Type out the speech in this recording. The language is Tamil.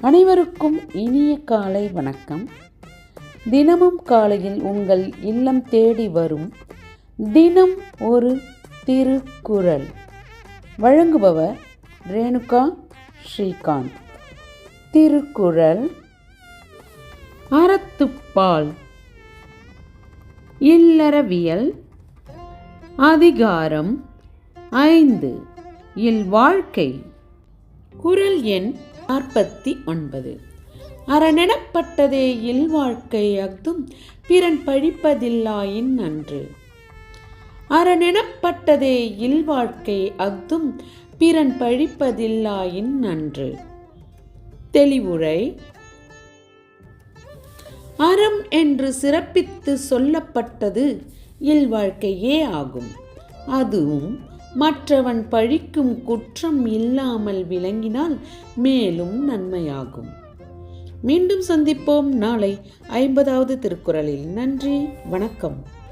அனைவருக்கும் இனிய காலை வணக்கம். தினமும் காலையில் உங்கள் இல்லம் தேடி வரும் தினம் ஒரு திருக்குறள். வழங்குபவர் ரேணுகா ஸ்ரீகாந்த். திருக்குறள். அறத்துப்பால். இல்லறவியல். அதிகாரம் ஐந்து. இல் வாழ்க்கை. குரல் எண் நாற்பத்தி ஒன்பது. அறனெனப்பட்டதே இல்வாழ்க்கை அஃதும் பிறன் பழிப்பதில்லாயின் நன்று அறனெனப்பட்டதே இல்வாழ்க்கை அஃதும் பிறன் பழிப்பதில்லாயின் நன்று தெளிவுரை. அறம் என்று சிறப்பித்து சொல்லப்பட்டது இல்வாழ்க்கையே ஆகும். அதுவும் மற்றவன் பழிக்கும் குற்றம் இல்லாமல் விளங்கினால் மேலும் நன்மையாகும். மீண்டும் சந்திப்போம் நாளை ஐம்பதாவது திருக்குறளில். நன்றி வணக்கம்.